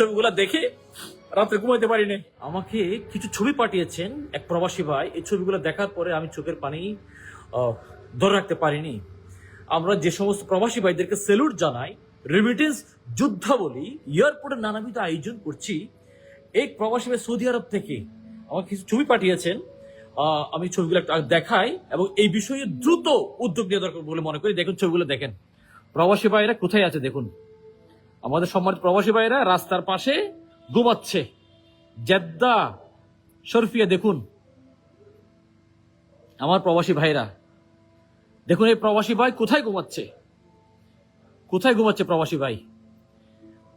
ছবিগুলো দেখে রাত্রে ঘুমাইতে পারিনি আমাকে কিছু ছবি পাঠিয়েছেন এক প্রবাসী ভাই। এই ছবিগুলো দেখার পরে আমি চোখের পানি ধরে রাখতে পারিনি। আমরা যে সমস্ত প্রবাসী ভাইদেরকে সেলুট জানাই রেমিটেন্স যোদ্ধা বলি এয়ারপোর্টে নানাবিধ আয়োজন করছি। এই প্রবাসী ভাই সৌদি আরব থেকে আমাকে কিছু ছবি পাঠিয়েছেন। আমি ছবিগুলো দেখাই এবং এই বিষয়ে দ্রুত উদ্যোগ নেওয়া দরকার বলে মনে করি। দেখুন ছবিগুলো দেখেন। প্রবাসী ভাইরা কোথায় আছে দেখুন। আমাদের সম্মানিত প্রবাসী ভাইরা রাস্তার পাশে ঘুমাচ্ছে জেদ্দা শরফিয়া, দেখুন। আমার প্রবাসী ভাইরা দেখুন এই প্রবাসী ভাই কোথায় ঘুমাচ্ছে? কোথায় ঘুমাচ্ছে প্রবাসী ভাই?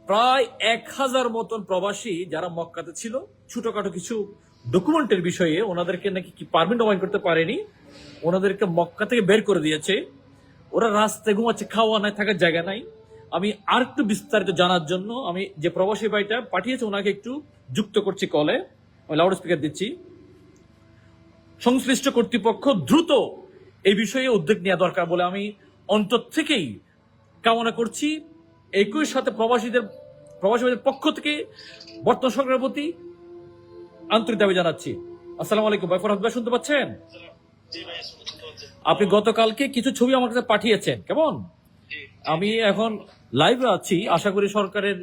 প্রায় এক হাজার মতন প্রবাসী যারা মক্কাতে ছিল, ছোটখাটো কিছু ডকুমেন্টের বিষয়ে ওনাদেরকে নাকি কি পারমিট নবায়ন করতে পারেনি, ওনাদেরকে মক্কা থেকে বের করে দিয়েছে। ওরা রাস্তায় ঘুমাচ্ছে, খাওয়া নাই, থাকার জায়গা নাই। আমি আর একটু বিস্তারিত জানার জন্য আমি যে প্রবাসী ভাইটা পাঠিয়েছে ওনাকে একটু যুক্ত করছি কলে। আমি লাউড স্পিকার দিচ্ছি। সংশ্লিষ্ট কর্তৃপক্ষ দ্রুত এই বিষয়ে উদ্যোগ নেওয়া দরকার বলে আমি অন্তর থেকেই কামনা করছি। একই সাথে প্রবাসীদের প্রবাসীদের পক্ষ থেকে বর্তমান সরকারের প্রতি আন্তরিক দাবি জানাচ্ছি। আসসালামু আলাইকুম ভাই ফরহাদ ভাই শুনতে পাচ্ছেন? আপনি গতকালকে কিছু ছবি আমার কাছে পাঠিয়েছেন কেমন? আমি এখন লাইভে আছি। আশা করি সরকারের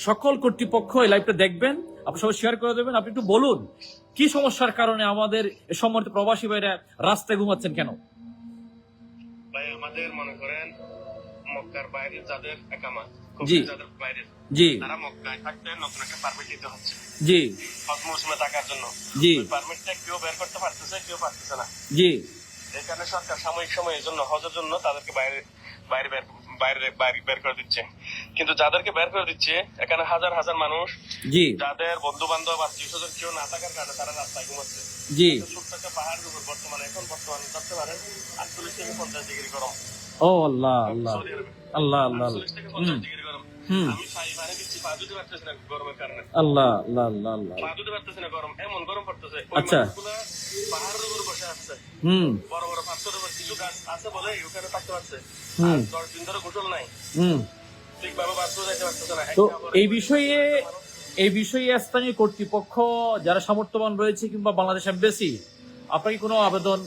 সকল কর্তৃপক্ষ এই লাইভটা দেখবেন। আপনি সবাই শেয়ার করে দেবেন। আপনি একটু বলুন কি সমস্যার কারণে আমাদের সম্মানিত প্রবাসী ভাইরা রাস্তায় ঘুমাচ্ছেন কেন? ভাই আমাদের মনে করেন মক্কার বাইরে যাদের একামা জি। যাদের বাইরে জি। তারা মক্কায় থাকতে নতুন একটা পারমিট নিতে হচ্ছে। জি। হজ মৌসুমে থাকার জন্য। জি। পারমিটটা কেউ বের করতে পারতেছে কেউ পারতেছে না। জি। এই কারণে সরকার সাময়িক সময় এই জন্য হজের জন্য তাদেরকে বাইরে বাইরে বের বাইরে বের করে দিচ্ছে। কিন্তু যাদেরকে বের করে দিচ্ছে এখানে হাজার হাজার মানুষ জি। যাদের বন্ধু বান্ধব আত্মীয় স্বজন কেউ না থাকার কারণে তারা রাস্তায় ঘুমাচ্ছে। জি। ছোট্ট একটা পাহাড়ের উপর বর্তমানে এখন বর্তমানে থাকতে পারে আটচল্লিশ থেকে পঞ্চাশ ডিগ্রি গরম। ও আল্লাহ আল্লাহ। আল্লাহ আল্লাহ আল্লাহ আল্লাহ আল্লাহ আল্লাহ। পা দিতে পারতেছি না গরম এমন গরম পড়তেছে। আচ্ছা। পাহাড়ের উপর বসে আছে। হুম। বড় বড় পাথরের উপর কিছু গাছ আছে বলে ওখানে থাকতে পারছে। হুম। দশ দিন ধরে গোসল নাই। হুম। ঠিকভাবে বাথরুমে যাইতে পারতেছে না তো এই বিষয়ে এই বিষয়ে স্থানীয় কর্তৃপক্ষ যারা সামর্থ্যবান রয়েছে কিংবা বাংলাদেশ এম্বাসি আপনাকে কোনো আবেদন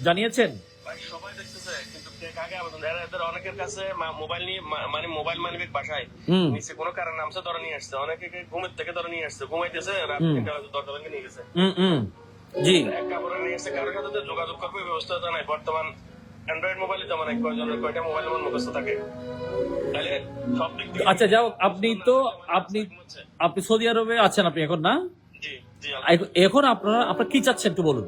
জানিয়েছেন? ভাই, সবাই দেখতেছে কিন্তু কে কাকে আবেদন এরা অনেকের কাছে মোবাইল নিয়ে মানে মোবাইল বাসায় নিচে কোনো কারণ নামছে ধরে নিয়ে আসছে। অনেকে ঘুমের থেকে ধরে নিয়ে আসছে ঘুমাইতেছে রাত হুম। দরজা ভেঙে নিয়ে গেছে। হুম হুম। জি। এক নিয়ে এসে কারোর সাথে যোগাযোগ করবে ব্যবস্থা নাই। বর্তমান অ্যান্ড্রয়েড মোবাইলে যেমন এক কয়জনের কয়টা মোবাইল আমার মুখস্থ থাকে। আচ্ছা যাও আপনি তো আপনি আপনি সৌদি আরবে আছেন আপনি এখন না? জি জি এখন- এখন আপনারা আপনারা কি চাচ্ছেন একটু বলুন।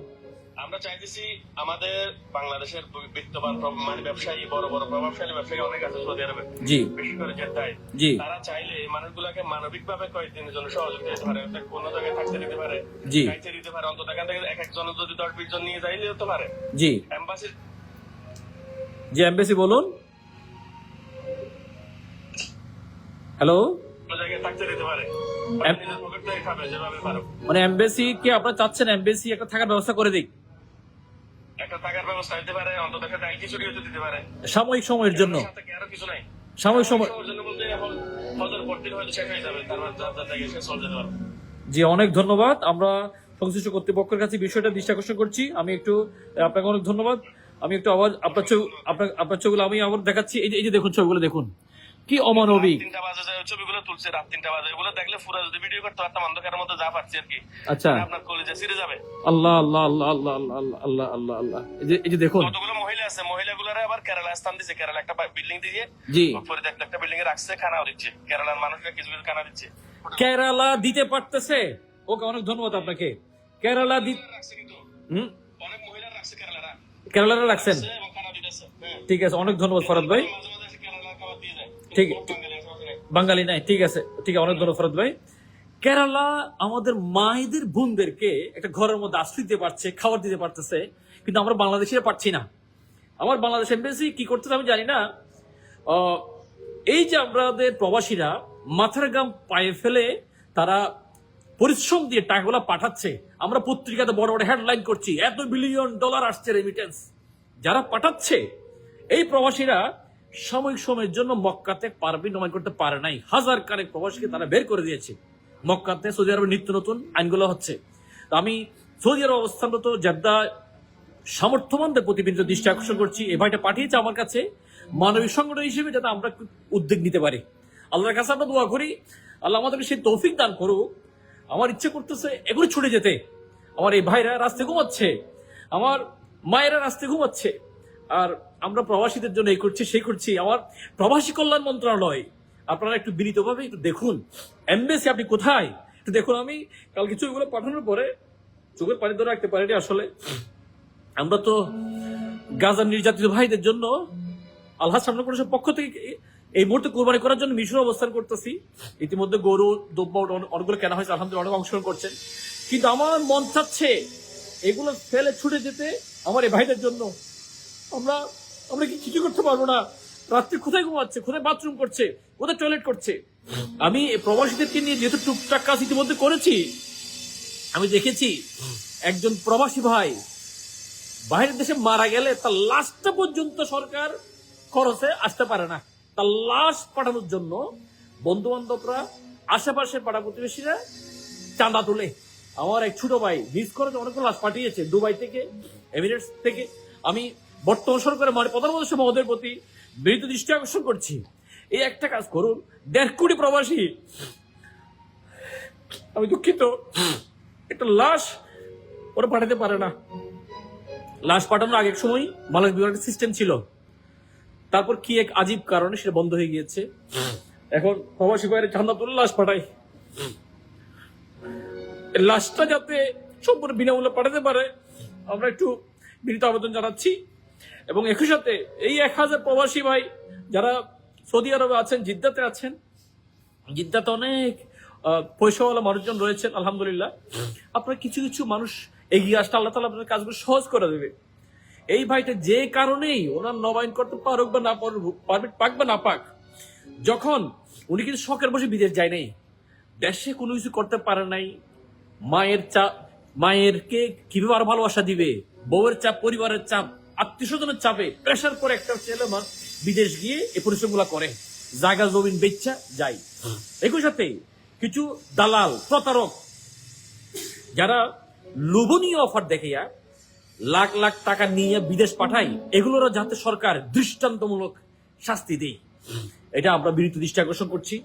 আমরা চাইতেছি আমাদের বাংলাদেশের বিত্তবান মানে ব্যবসায়ী বড় বড় প্রভাবশালী ব্যবসায়ী অনেক আছে সৌদি আরবে। জি। বিশেষ করে জেদ্দায়। জি। তারা চাইলে এই মানুষগুলাকে মানবিক ভাবে কয়েকদিনের জন্য সহযোগিতা দিতে পারে অর্থাৎ কোনো জায়গায় থাকতে দিতে পারে জি। খাইতে দিতে পারে অন্তত এখান থেকে এক একজন যদি দশ বিশ জন নিয়ে যাইলে হতে পারে। জি। এম্বাসির জি এমবেসি বলুন। হ্যালো মানে এমবেসি কি আপনারা চাচ্ছেন এমবেসি একটা থাকার ব্যবস্থা করে দিক। থাকার ব্যবস্থা দিতে পারে অন্তত একটা হতে দিতে পারে। সাময়িক সময়ের জন্য। আরও কিছু নাই? সাময়িক সময় জন্য বলতে এখন হজর পড়তে হয়তো শেষ হয়ে যাবে তারপর যার যার শেষ হয়ে যেতে জি অনেক ধন্যবাদ। আমরা সংশ্লিষ্ট কর্তৃপক্ষের কাছে বিষয়টা দৃষ্টি আকর্ষণ করছি। আমি একটু আপনাকে অনেক ধন্যবাদ। আমি একটু আবার আপনার ছবি আপনার আপনার ছবিগুলো আমি আবার দেখাচ্ছি। এই যে এই যে দেখুন ছবিগুলো দেখুন। কি অমানবিক। তিনটা বাজে ছবিগুলো তুলছে রাত তিনটা বাজে। এগুলো দেখলে পুরো যদি ভিডিও করতে পারতাম অন্ধকারের মধ্যে যা পারছি আর কি। আচ্ছা। আপনার কলেজে ছিঁড়ে যাবে। আল্লাহ আল্লাহ আল্লাহ আল্লাহ আল্লাহ আল্লাহ আল্লাহ আল্লাহ এই যে দেখুন। কতগুলো মহিলা আছে? মহিলাগুলোরে আবার কেরালা স্থান দিচ্ছে কেরালা একটা বিল্ডিং দিয়ে জি। পরিত্যক্ত একটা বিল্ডিং এ রাখছে খানাও দিচ্ছে। কেরালার মানুষকে কিছু কিছু খানা দিচ্ছে। কেরালা দিতে পারতেছে। ওকে অনেক ধন্যবাদ আপনাকে। কেরালা দি হুম? অনেক মহিলা রাখছে কেরালারা। কেরালারা রাখছেন? হ্যাঁ। ঠিক আছে অনেক ধন্যবাদ ফরাদ ভাই। ঠিক। বাঙালি নাই ঠিক আছে। ঠিক আছে অনেক ধন্যবাদ ফরাদ ভাই। কেরালা আমাদের মায়েদের, বোনদেরকে একটা ঘরের মধ্যে আশ্রয় দিতে পারছে, খাবার দিতে পারতেছে, কিন্তু আমরা বাংলাদেশে পারছি না। আমার বাংলাদেশ এমবেসি কি করতেছে আমি জানি না। এই যে আমাদের প্রবাসীরা মাথার গাম পায়ে ফেলে তারা পরিশ্রম দিয়ে টাকাগুলো পাঠাচ্ছে, আমরা পত্রিকাতে বড় বড় হেডলাইন করছি, এত বিলিয়ন ডলার আসছে রেমিটেন্স যারা পাঠাচ্ছে, এই প্রবাসীরা সাময়িক সময়ের জন্য মক্কাতে পারবি নমাজ করতে পারে নাই। হাজার কারেক প্রবাসীকে তারা বের করে দিয়েছে। মক্কাতে সৌদি আরবের নিত্য নতুন আইনগুলো হচ্ছে। তো আমি সৌদি আরব অবস্থানরত জেদ্দা সামর্থ্যবানদের প্রতি বিন্দু দৃষ্টি আকর্ষণ করছি। এ ভাইটা পাঠিয়েছে আমার কাছে মানবিক সংগঠন হিসেবে যাতে আমরা উদ্যোগ নিতে পারি। আল্লাহর কাছে আমরা দোয়া করি। আল্লাহ আমাদেরকে সেই তৌফিক দান করুক। আমার ইচ্ছে করতেছে এগুলো ছুটে যেতে। আমার এই ভাইরা রাস্তায় ঘুমাচ্ছে। আমার মায়েরা রাস্তায় ঘুমাচ্ছে। আর আমরা প্রবাসীদের জন্য এই করছি, সেই করছি। আমার প্রবাসী কল্যাণ মন্ত্রণালয় আপনারা একটু বিনীতভাবে একটু দেখুন। এমবেসি আপনি কোথায়? একটু দেখুন আমি কালকে ছবিগুলো পাঠানোর পরে চোখের পানি ধরে রাখতে পারিনি আসলে। আমরা তো গাজার নির্যাতিত ভাইদের জন্য আল্লাহ সামনে করেছে পক্ষ থেকে এই মুহূর্তে কোরবানি করার জন্য মিশরে অবস্থান করতেছি। ইতিমধ্যে গরু দ্রব্য অনেক- অনেকগুলো কেনা হয়েছে, আলহামদুলিল্লাহ অনেক অংশগ্রহণ করছেন। কিন্তু আমার মন চাচ্ছে এগুলো ফেলে ছুটে যেতে আমার এই ভাইদের জন্য। আমরা আমরা কি কিছু করতে পারব না? রাত্রে কোথায় ঘুমাচ্ছে? কোথায় বাথরুম করছে? কোথায় টয়লেট করছে? আমি প্রবাসীদেরকে নিয়ে যেহেতু টুকটাক কাজ ইতিমধ্যে করেছি, আমি দেখেছি একজন প্রবাসী ভাই বাইরের দেশে মারা গেলে তার লাশটা পর্যন্ত সরকার খরচে আসতে পারে না। তার লাশ পাঠানোর জন্য বন্ধু বান্ধবরা আশেপাশে পাড়া প্রতিবেশীরা চাঁদা তুলে। আমার এক ছোট ভাই মিস খরচে অনেকগুলো লাশ পাঠিয়েছে দুবাই থেকে, এমিরেটস থেকে। আমি বর্তমান সরকারের মানে প্রধানমন্ত্রী মহোদয়ের প্রতি বিনীত দৃষ্টি আকর্ষণ করছি। এই একটা কাজ করুন, দেড় কোটি প্রবাসী, আমি দুঃখিত, একটা লাশ ওরা পাঠাতে পারে না। লাশ পাঠানোর আগের সময় বাংলাদেশ বিভাগের সিস্টেম ছিল। তারপর কি এক আজীব কারণে সেটা বন্ধ হয়ে গিয়েছে। এখন প্রবাসী বাইরে চান্দা তুলে লাশ পাঠায়। লাশটা যাতে সম্পূর্ণ বিনামূল্যে পাঠাতে পারে, আমরা একটু বিনীত আবেদন জানাচ্ছি। এবং একই সাথে এই এক হাজার প্রবাসী ভাই যারা সৌদি আরবে আছেন, জিদ্দাতে আছেন, জিদ্দাতে অনেক পয়সাওয়ালা মানুষজন রয়েছেন, আলহামদুলিল্লাহ। আপনার কিছু কিছু মানুষ এগিয়ে আসলে আল্লাহ তালা আপনার কাজগুলো সহজ করে দেবে। এই ভাইটা যে কারণেই ওনার নবায়ন করতে পারুক বা না পারমিট পাক বা না পাক, যখন উনি কিন্তু শখের বসে বিদেশ যায় নাই। দেশে কোনো কিছু করতে পারে নাই। মায়ের চাপ মায়ের কে কীভাবে আরও ভালোবাসা দিবে? বউয়ের চাপ, পরিবারের চাপ আত্মীয় স্বজনের চাপে প্রেশার করে একটা ছেলে বিদেশ গিয়ে এই পরিশ্রমগুলা করে। জায়গা, জমিন বেচ্চা যায়। একই সাথে কিছু দালাল, প্রতারক, যারা লোভনীয় অফার দেখাইয়া লাখ লাখ টাকা নিয়ে বিদেশ পাঠাই এগুলোরও যাতে সরকার দৃষ্টান্তমূলক শাস্তি দেয়। এটা আমরা বিনীত দৃষ্টি আকর্ষণ করছি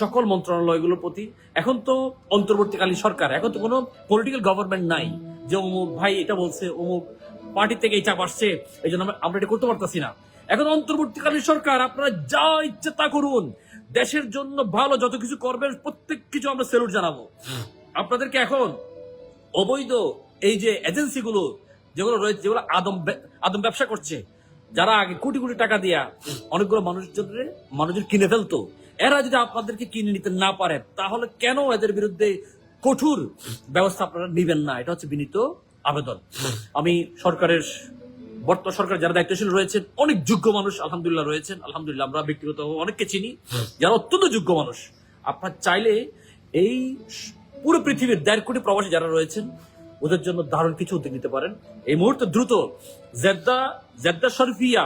সকল মন্ত্রণালয়গুলোর প্রতি। এখন তো অন্তর্বর্তীকালীন সরকার, এখন তো কোনো পলিটিক্যাল গভর্নমেন্ট নাই যে অমুক, ভাই, এটা বলছে, অমুক পার্টি থেকে এই চাপ আসছে এই জন্য আমরা- এটা করতে পারতাছি না। এখন অন্তর্বর্তীকালীন সরকার, আপনারা যা ইচ্ছে তা করুন। দেশের জন্য ভালো যত কিছু করবেন, প্রত্যেক কিছু আমরা সেলুট জানাব। আপনাদেরকে এখন অবৈধ এই যে এজেন্সিগুলো যেগুলো রয়েছে, যেগুলো আদম আদম ব্যবসা করছে, যারা আগে কোটি কোটি টাকা দিয়া অনেকগুলো মানুষজনের মানুষজন কিনে ফেলতো, এরা যদি আপনাদেরকে কিনে নিতে না পারে, তাহলে কেন এদের বিরুদ্ধে কঠোর ব্যবস্থা আপনারা নিবেন না? এটা হচ্ছে বিনীত আবেদন। আমি সরকারের, বর্তমান সরকার যারা দায়িত্বশীল রয়েছেন, অনেক যোগ্য মানুষ আলহামদুলিল্লাহ রয়েছেন। আলহামদুলিল্লাহ, আমরা ব্যক্তিগত অনেককে চিনি। যারা অত্যন্ত যোগ্য মানুষ, আপনার চাইলে এই পুরো পৃথিবীর দেড় কোটি প্রবাসী যারা রয়েছেন, ওদের জন্য দারুণ কিছু উদ্যোগ নিতে পারেন। এই মুহূর্তে দ্রুত জেদ্দা জেদ্দা শরফিয়া,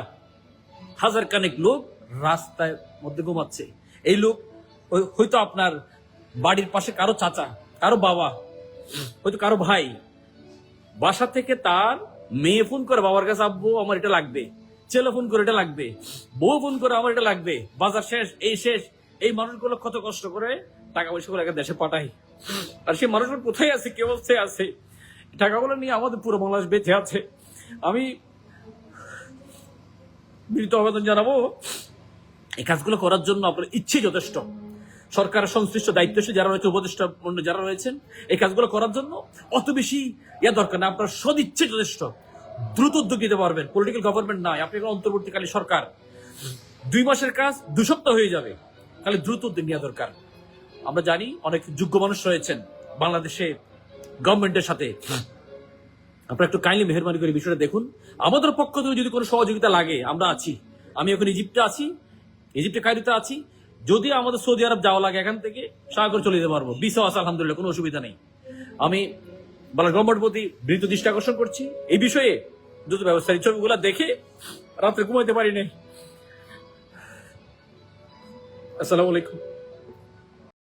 হাজার কানেক লোক রাস্তায় মধ্যে ঘুমাচ্ছে। এই লোক, হয়তো আপনার বাড়ির পাশে কারও চাচা, কারও বাবা, হয়তো কারও ভাই বাসা থেকে তার মেয়ে ফোন করে, বাবার কাছে আব্বু, আমার এটা লাগবে। ছেলে ফোন করে, এটা লাগবে। বউ ফোন করে, আমার এটা লাগবে। বাজার শেষ, এই শেষ। এই মানুষগুলো কত কষ্ট করে টাকা পয়সা করে দেশে পাঠাই আর সেই মানুষগুলো কোথায় আছে, কে অবস্থায় আছে? টাকাগুলো নিয়ে আমাদের পুরো বাংলাদেশ বেঁচে আছে। আমি বিনীত আবেদন জানাব, এই কাজগুলো করার জন্য আপনার ইচ্ছে যথেষ্ট। সরকারের সংশ্লিষ্ট দায়িত্বশীল যারা রয়েছে, উপদেষ্টা যারা রয়েছেন, এই কাজগুলো করার জন্য অত বেশি ইয়া দরকার না। আপনার সদিচ্ছে যথেষ্ট। দ্রুত উদ্যোগ নিতে পারবেন। পলিটিক্যাল গভর্নমেন্ট নয় আপনি এখন অন্তর্বর্তীকালী সরকার। দুই মাসের কাজ, দু সপ্তাহ হয়ে যাবে। তাহলে দ্রুত উদ্যোগ নেওয়া দরকার। আমরা জানি অনেক যোগ্য মানুষ রয়েছেন বাংলাদেশে গভর্নমেন্টের সাথে। আপনারা একটু কাইন্ডলি মেহরবানি করে বিষয়টা দেখুন। আমাদের পক্ষ থেকে যদি কোনো সহযোগিতা লাগে, আমরা আছি। আমি এখন ইজিপ্টে আছি। ইজিপ্টে কায়রোতে আছি। যদি আমাদের সৌদি আরব যাওয়া লাগে এখান থেকে সাগর চলে যেতে পারব। বিশ আসা আলহামদুলিল্লাহ, কোনো অসুবিধা নেই। আমি বালাগ্রমের প্রতি বৃত্ত দৃষ্টি আকর্ষণ করছি। এই বিষয়ে দ্রুত ব্যবস্থার ছবিগুলা দেখে রাত্রে ঘুমাইতে পারি নাই। আসসালামু আলাইকুম।